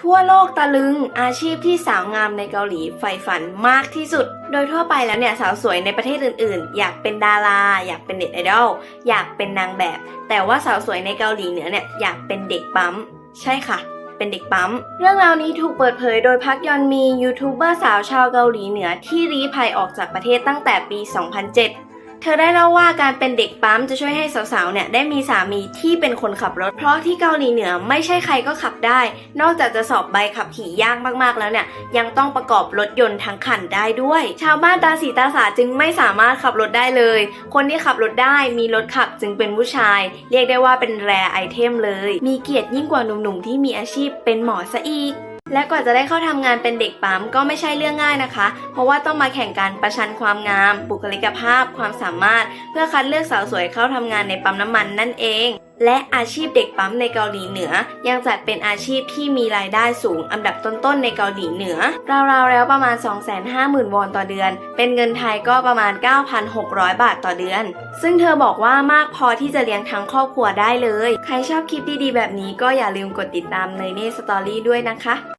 ทั่วโลกตะลึงอาชีพที่สาวงามในเกาหลีใฝ่ฝันมากที่สุด โดยทั่วไปแล้วเนี่ยสาวสวยในประเทศอื่นๆ อยากเป็นดารา อยากเป็นเน็ตไอดอลอยากเป็นนางแบบ แต่ว่าสาวสวยในเกาหลีเหนือเนี่ยอยากเป็นเด็กปั๊ม ใช่ค่ะ เป็นเด็กปั๊ม เรื่องราวนี้ถูกเปิดเผยโดยพักยอนมียูทูบเบอร์สาวชาวเกาหลีเหนือที่ลี้ภัยออกจากประเทศตั้งแต่ปี 2007 เธอได้เล่าว่าการเป็นเด็กปั๊มจะช่วยให้สาวๆ เนี่ยได้มีสามีที่เป็นคนขับรถ เพราะที่เกาหลีเหนือไม่ใช่ใครก็ขับได้ นอกจากจะสอบใบขับขี่ยากมากๆแล้วเนี่ยยังต้องประกอบรถยนต์ทั้งคันได้ด้วย ชาวบ้านตาสีตาสาจึงไม่สามารถขับรถได้เลย คนที่ขับรถได้มีรถขับจึงเป็นผู้ชาย เรียกได้ว่าเป็นแรไอเทมเลย มีเกียรติยิ่งกว่าหนุ่มๆที่มีอาชีพเป็นหมอซะอีก และกว่าจะได้เข้าทำงานเป็นเด็กปั๊มก็ไม่ใช่เรื่องง่ายนะคะ เพราะว่าต้องมาแข่งกันประชันความงาม บุคลิกภาพ ความสามารถ เพื่อคัดเลือกสาวสวยเข้าทำงานในปั๊มน้ำมันนั่นเอง และอาชีพเด็กปั๊มในเกาหลีเหนือ ยังจัดเป็นอาชีพที่มีรายได้สูงอันดับต้นๆในเกาหลีเหนือ ราวๆแล้วประมาณ 250,000 วอนต่อเดือน เป็นเงินไทยก็ประมาณ 9,600 บาทต่อเดือน ซึ่งเธอบอกว่ามากพอที่จะเลี้ยงทั้งครอบครัวได้เลย ใครชอบคลิปดีๆแบบนี้ก็อย่าลืมกดติดตามเนยเน่สตอรี่ด้วยนะคะ